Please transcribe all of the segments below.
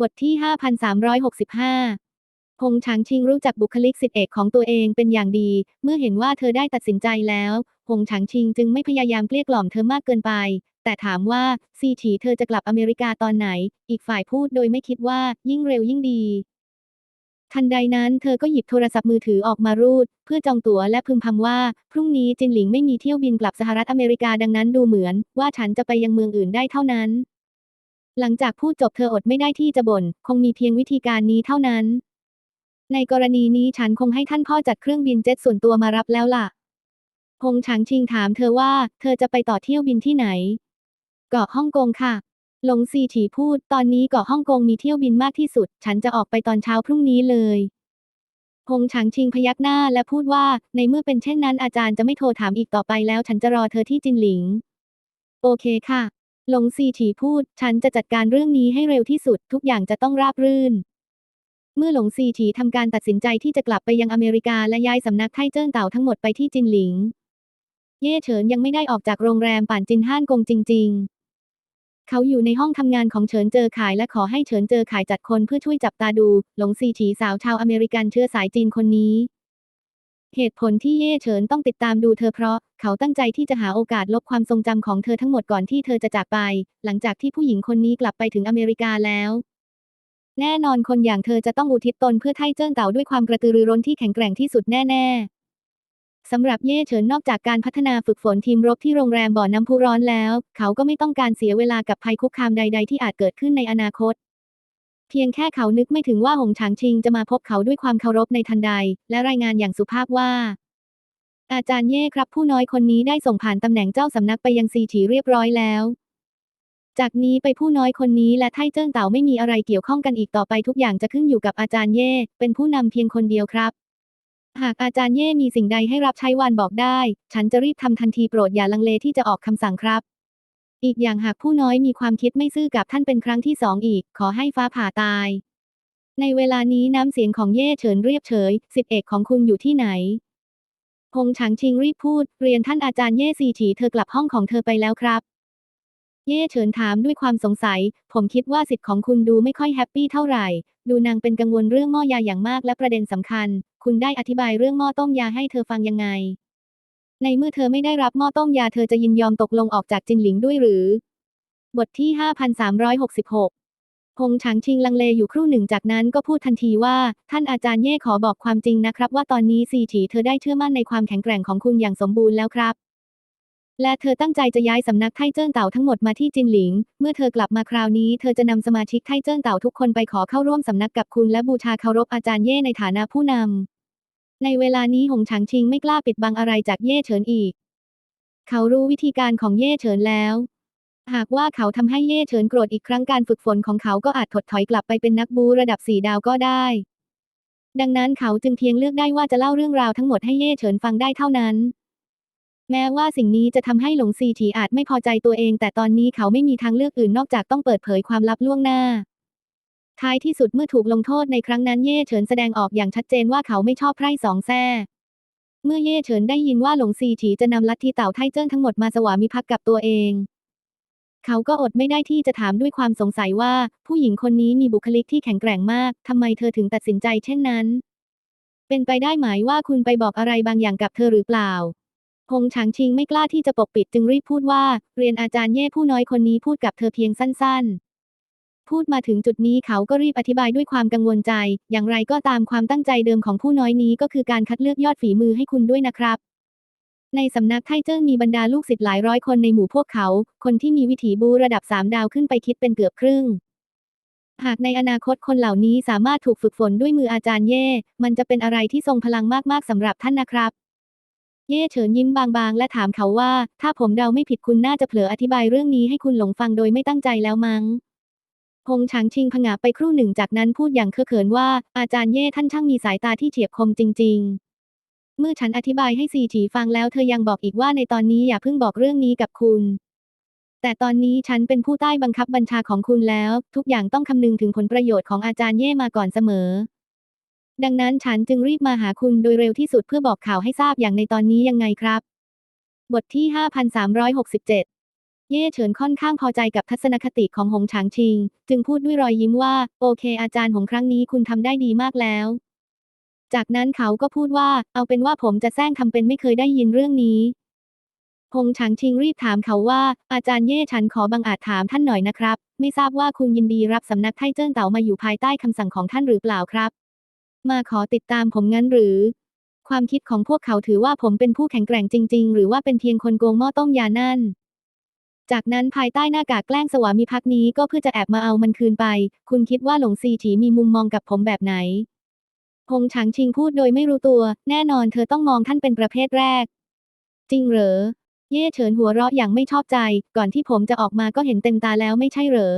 บทที่ 5365พงษ์ฉางชิงรู้จักบุคลิกสิทธิเอกของตัวเองเป็นอย่างดี เมื่อเห็นว่าเธอได้ตัดสินใจแล้วพงษ์ฉางชิงจึงไม่พยายามเกลี้ยกล่อมเธอมากเกินไป แต่ถามว่าซีฉีเธอจะกลับอเมริกาตอนไหน อีกฝ่ายพูดโดยไม่คิดว่ายิ่งเร็วยิ่งดี ทันใดนั้นเธอก็หยิบโทรศัพท์มือถือออกมารูด เพื่อจองตั๋วและพึมพำว่า พรุ่งนี้จินหลิงไม่มีเที่ยวบินกลับสหรัฐอเมริกาดังนั้นดูเหมือน ว่าฉันจะไปยังเมืองอื่นได้เท่านั้น หลังจากพูดจบเธออดไม่ได้ที่จะบ่น คงมีเพียงวิธีการนี้เท่านั้น ในกรณีนี้ฉันคงให้ท่านพ่อจัดเครื่องบินเจ็ตส่วนตัวมารับแล้วล่ะพงษ์ฉางชิงถามเธอว่า เธอจะไปต่อเที่ยวบินที่ไหน เกาะฮ่องกงค่ะ หลงซีฉีพูด ตอนนี้เกาะฮ่องกงมีเที่ยวบินมากที่สุด ฉันจะออกไปตอนเช้าพรุ่งนี้เลยพงษ์ฉางชิงพยักหน้าและพูดว่า ในเมื่อเป็นเช่นนั้นอาจารย์จะไม่โทรถามอีกต่อไปแล้ว ฉันจะรอเธอที่จินหลิง โอเคค่ะ หลงซีฉีพูด ฉันจะจัดการเรื่องนี้ให้เร็วที่สุด ทุกอย่างจะต้องราบรื่น เมื่อหลงซีฉีทำการตัดสินใจที่จะกลับไปยังอเมริกาและย้ายสำนักไทเจิ้งเต่าทั้งหมดไปที่จินหลิง เย่เฉินยังไม่ได้ออกจากโรงแรมป่านจินห้านกงจริง ๆ เขาอยู่ในห้องทำงานของเฉินเจอขายและขอให้เฉินเจอขายจัดคนเพื่อช่วยจับตาดู หลงซีฉีสาวชาวอเมริกันเชื้อสายจีนคนนี้ เหตุผลที่เย่เฉินต้องติดตามดูเธอเพราะ เขาตั้งใจที่จะหาโอกาสลบความทรงจำของเธอทั้งหมดก่อนที่เธอจะจากไป หลังจากที่ผู้หญิงคนนี้กลับไปถึงอเมริกาแล้ว แน่นอนคนอย่างเธอจะต้องอุทิศตนเพื่อไทเจิ้งเต่าด้วยความกระตือรือร้นที่แข็งแกร่งที่สุดแน่ ๆสำหรับเย่เฉินนอกจากการพัฒนาฝึกฝนทีมรบที่โรงแรมบ่อน้ำพุร้อนแล้ว เขาก็ไม่ต้องการเสียเวลากับภัยคุกคามใด ๆ ที่อาจเกิดขึ้นในอนาคต เพียงแค่เขานึกไม่ถึงว่าหงฉางชิงจะมาพบเขาด้วยความเคารพในทันใด และรายงานอย่างสุภาพว่า อาจารย์เย่ครับผู้น้อยคนนี้ได้ส่งผ่านตำแหน่งเจ้าสำนักไปยังซีฉีเรียบร้อยแล้ว จากนี้ไปผู้น้อยคนนี้และไทเจิ้งเต่าไม่มีอะไรเกี่ยวข้องกันอีกต่อไปทุกอย่างจะขึ้นอยู่กับอาจารย์เย่เป็นผู้นำเพียงคนเดียวครับ หากอาจารย์เย่มีสิ่งใดให้รับใช้วานบอกได้ ฉันจะรีบทำทันทีโปรดอย่าลังเลที่จะออกคำสั่งครับ อีกอย่างหากผู้น้อยมีความคิดไม่ซื่อกับท่านเป็นครั้งที่สองอีก ขอให้ฟ้าผ่าตาย ในเวลานี้น้ำเสียงของเย่เฉินเรียบเฉย สิทธิเอกของคุณอยู่ที่ไหน พงฉางชิงรีบพูด เรียนท่านอาจารย์เย่ซีฉีเธอกลับห้องของเธอไปแล้วครับ เย่เฉินถามด้วยความสงสัย ผมคิดว่าสิทธิ์ของคุณดูไม่ค่อยแฮปปี้เท่าไหร่ ดูนางเป็นกังวลเรื่องหม้อยาอย่างมากและประเด็นสำคัญ คุณได้อธิบายเรื่องหม้อต้มยาให้เธอฟังยังไง ในเมื่อเธอไม่ได้รับหม้อต้มยาเธอจะยินยอมตกลงออกจากจินหลิงด้วยหรือ บทที่ 5366 พงฉางชิงลังเลอยู่ครู่หนึ่งจากนั้นก็พูดทันทีว่า ท่านอาจารย์เย่ขอบอกความจริงนะครับ ว่าตอนนี้ซีฉีเธอได้เชื่อมั่นในความแข็งแกร่งของคุณอย่างสมบูรณ์แล้วครับ และเธอตั้งใจจะย้ายสำนักไทเจิ้งเต่าทั้งหมดมาที่จินหลิง เมื่อเธอกลับมาคราวนี้เธอจะนำสมาชิกไทเจิ้งเต่าทุกคนไปขอเข้าร่วมสำนักกับคุณและบูชาเคารพอาจารย์เย่ในฐานะผู้นำ ในเวลานี้หงฉางชิงไม่กล้าปิดบังอะไรจากเย่เฉินอีก เขารู้วิธีการของเย่เฉินแล้ว หากว่าเขาทำให้เย่เฉินโกรธอีกครั้งการฝึกฝนของเขาก็อาจถดถอยกลับไปเป็นนักบูระดับสี่ดาวก็ได้ ดังนั้นเขาจึงเพียงเลือกได้ว่าจะเล่าเรื่องราวทั้งหมดให้เย่เฉินฟังได้เท่านั้น แม้ว่าสิ่งนี้จะทำให้หลงซีฉีอาจไม่พอใจตัวเอง แต่ตอนนี้เขาไม่มีทางเลือกอื่นนอกจากต้องเปิดเผยความลับล่วงหน้า ท้ายที่สุดเมื่อถูกลงโทษในครั้งนั้นเย่เฉินแสดงออกอย่างชัดเจนว่าเขาไม่ชอบไพร่สองแซ่เมื่อเย่เฉินได้ยินว่าหลงซีฉีจะนำลัทธิเต่าไทเจิ้งทั้งหมดมาสวามิภักดิ์กับตัวเอง เขาก็อดไม่ได้ที่จะถามด้วยความสงสัยว่า ผู้หญิงคนนี้มีบุคลิกที่แข็งแกร่งมากทำไมเธอถึงตัดสินใจเช่นนั้น เป็นไปได้ไหมว่าคุณไปบอกอะไรบางอย่างกับเธอหรือเปล่าพงฉางชิงไม่กล้าที่จะปกปิดจึงรีบพูดว่า เรียนอาจารย์เย่ผู้น้อยคนนี้พูดกับเธอเพียงสั้น ๆ พูดมาถึงจุดนี้เขาก็รีบอธิบายด้วยความกังวลใจ อย่างไรก็ตามความตั้งใจเดิมของผู้น้อยนี้ก็คือการคัดเลือกยอดฝีมือให้คุณด้วยนะครับในสำนักไทเจิ้งมีบรรดาลูกศิษย์หลายร้อยคนในหมู่พวกเขา คนที่มีวิถีบูระดับสามดาวขึ้นไปคิดเป็นเกือบครึ่ง หากในอนาคตคนเหล่านี้สามารถถูกฝึกฝนด้วยมืออาจารย์เย่ มันจะเป็นอะไรที่ทรงพลังมากๆสำหรับท่านนะครับ เย่เฉินยิ้มบางๆ และถามเขาว่า ถ้าผมเดาไม่ผิดคุณน่าจะเผลออธิบายเรื่องนี้ให้คุณหลงฟังโดยไม่ตั้งใจแล้วมั้ง พงฉางชิงผงาไปครู่หนึ่งจากนั้นพูดอย่างเคอะเขินว่า อาจารย์เย่ท่านช่างมีสายตาที่เฉียบคมจริง ๆ เมื่อฉันอธิบายให้ซีฉีฟังแล้วเธอยังบอกอีกว่าในตอนนี้อย่าเพิ่งบอกเรื่องนี้กับคุณ แต่ตอนนี้ฉันเป็นผู้ใต้บังคับบัญชาของคุณแล้ว ทุกอย่างต้องคำนึงถึงผลประโยชน์ของอาจารย์เย่มาก่อนเสมอ ดังนั้นฉันจึงรีบมาหาคุณโดยเร็วที่สุดเพื่อบอกข่าวให้ทราบอย่างในตอนนี้ยังไงครับ บทที่ 5367 เย่เฉินค่อนข้างพอใจกับทัศนคติของหงฉางชิง จึงพูดด้วยรอยยิ้มว่า โอเค อาจารย์หงครั้งนี้คุณทำได้ดีมากแล้ว จากนั้นเขาก็พูดว่า เอาเป็นว่าผมจะแซงทำเป็นไม่เคยได้ยินเรื่องนี้ หงฉางชิงรีบถามเขาว่า อาจารย์เย่ฉันขอบังอาจถามท่านหน่อยนะครับ ไม่ทราบว่าคุณยินดีรับสำนักไทเจิ้นเต๋ามาอยู่ภายใต้คำสั่งของท่านหรือเปล่าครับ มาขอติดตามผมงั้นหรือ ความคิดของพวกเขาถือว่าผมเป็นผู้แข็งแกร่งจริง ๆ หรือว่าเป็นเพียงคนโกงหม้อต้มยานั่น จากนั้นภายใต้หน้ากากแกล้งสวามิภักดิ์นี้ก็เพื่อจะแอบมาเอามันคืนไป คุณคิดว่าหลงซีฉีมีมุมมองกับผมแบบไหนพงฉางชิงพูดโดยไม่รู้ตัว แน่นอนเธอต้องมองท่านเป็นประเภทแรก จริงเหรอ เย่เฉินหัวเราะอย่างไม่ชอบใจ ก่อนที่ผมจะออกมาก็เห็นเต็มตาแล้วไม่ใช่เหรอ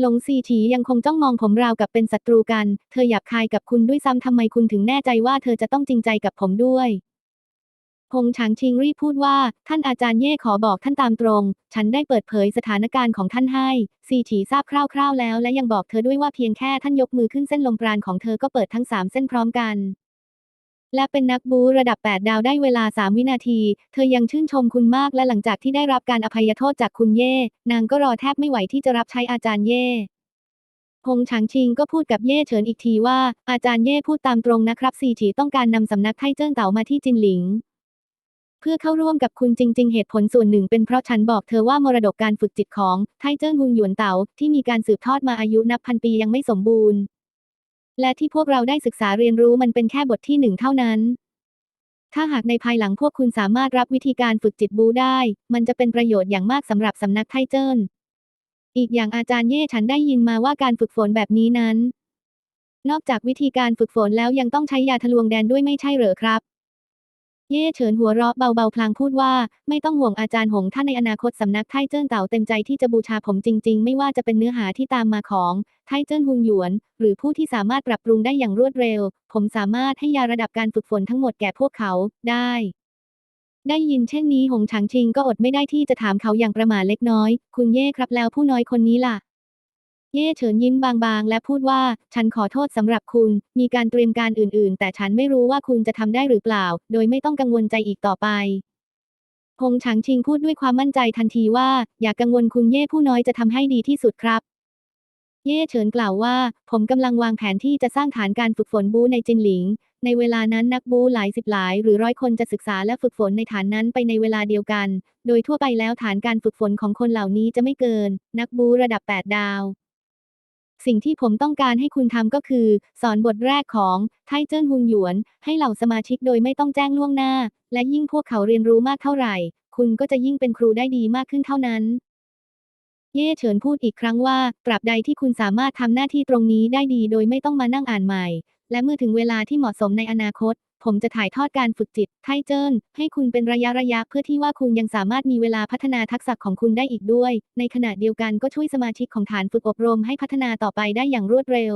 หลงซีฉียังคงจ้องมองผมราวกับเป็นศัตรูกัน เธอหยาบคายกับคุณด้วยซ้ำทำไมคุณถึงแน่ใจว่าเธอจะต้องจริงใจกับผมด้วย พงฉางชิงรีพูดว่า ท่านอาจารย์เย่ขอบอกท่านตามตรง ฉันได้เปิดเผยสถานการณ์ของท่านให้ ซีฉีทราบคร่าวๆแล้ว และยังบอกเธอด้วยว่าเพียงแค่ท่านยกมือขึ้นเส้นลมปราณของเธอก็เปิดทั้งสามเส้นพร้อมกัน และเป็นนักบูระดับ 8 ดาวได้เวลา 3 วินาที เธอยังชื่นชมคุณมากและหลังจากที่ได้รับการอภัยโทษจากคุณเย่ นางก็รอแทบไม่ไหวที่จะรับใช้อาจารย์เย่พงฉางชิงก็พูดกับเย่เฉินอีกทีว่า อาจารย์เย่พูดตามตรงนะครับซีฉีต้องการนำสำนักไทเจิ้นเต๋ามาที่จินหลิง เพื่อเข้าร่วมกับคุณจริง ๆ เหตุผลส่วนหนึ่งเป็นเพราะฉันบอกเธอว่ามรดกการฝึกจิตของไทเจิ้นฮุนหยวนเต๋าที่มีการสืบทอดมาอายุนับพันปียังไม่สมบูรณ์ และที่พวกเราได้ศึกษาเรียนรู้มันเป็นแค่บทที่หนึ่งเท่านั้น ถ้าหากในภายหลังพวกคุณสามารถรับวิธีการฝึกจิตบูได้ มันจะเป็นประโยชน์อย่างมากสำหรับสำนักไทเจิ้นอีกอย่างอาจารย์เย่ฉันได้ยินมาว่าการฝึกฝนแบบนี้นั้น นอกจากวิธีการฝึกฝนแล้วยังต้องใช้ยาทะลวงแดนด้วยไม่ใช่เหรอครับ เย่เฉินหัวเราะเบาๆพลางพูดว่า ไม่ต้องห่วงอาจารย์หงท่านในอนาคตสำนักไทเจิ้นเต่าเต็มใจที่จะบูชาผมจริง ๆ ไม่ว่าจะเป็นเนื้อหาที่ตามมาของไทเจิ้นฮุนหยวน หรือผู้ที่สามารถปรับปรุงได้อย่างรวดเร็ว ผมสามารถให้ยาระดับการฝึกฝนทั้งหมดแก่พวกเขาได้ ได้ยินเช่นนี้หงฉางชิงก็อดไม่ได้ที่จะถามเขาอย่างประมาเล็กน้อย คุณเย่ครับแล้วผู้น้อยคนนี้ล่ะ เย่เฉินยิ้มบางๆ และพูดว่า ฉันขอโทษสำหรับคุณ มีการเตรียมการอื่นๆ แต่ฉันไม่รู้ว่าคุณจะทำได้หรือเปล่า โดยไม่ต้องกังวลใจอีกต่อไปพงฉางชิงพูดด้วยความมั่นใจทันทีว่า อย่ากังวลคุณเย่ผู้น้อยจะทำให้ดีที่สุดครับ เย่เฉินกล่าวว่า ผมกำลังวางแผนที่จะสร้างฐานการฝึกฝนบูในจินหลิง ในเวลานั้นนักบูหลายสิบหลาย หรือร้อยคนจะศึกษาและฝึกฝนในฐานนั้นไปในเวลาเดียวกัน โดยทั่วไปแล้วฐานการฝึกฝนของคนเหล่านี้จะไม่เกิน นักบูระดับ 8 ดาว สิ่งที่ผมต้องการให้คุณทำก็คือ สอนบทแรกของไทเจิ้นฮุงหยวน ให้เหล่าสมาชิกโดยไม่ต้องแจ้งล่วงหน้า และยิ่งพวกเขาเรียนรู้มากเท่าไหร่ คุณก็จะยิ่งเป็นครูได้ดีมากขึ้นเท่านั้น เย่เฉินพูดอีกครั้งว่า ตราบใดที่คุณสามารถทำหน้าที่ตรงนี้ได้ดีโดยไม่ต้องมานั่งอ่านใหม่ และเมื่อถึงเวลาที่เหมาะสมในอนาคต ผมจะถ่ายทอดการฝึกจิต ไทเจิ้น ให้คุณเป็นระยะระยะเพื่อที่ว่าคุณยังสามารถมีเวลาพัฒนาทักษะของคุณได้อีกด้วย ในขณะเดียวกันก็ช่วยสมาชิกของฐานฝึกอบรมให้พัฒนาต่อไปได้อย่างรวดเร็ว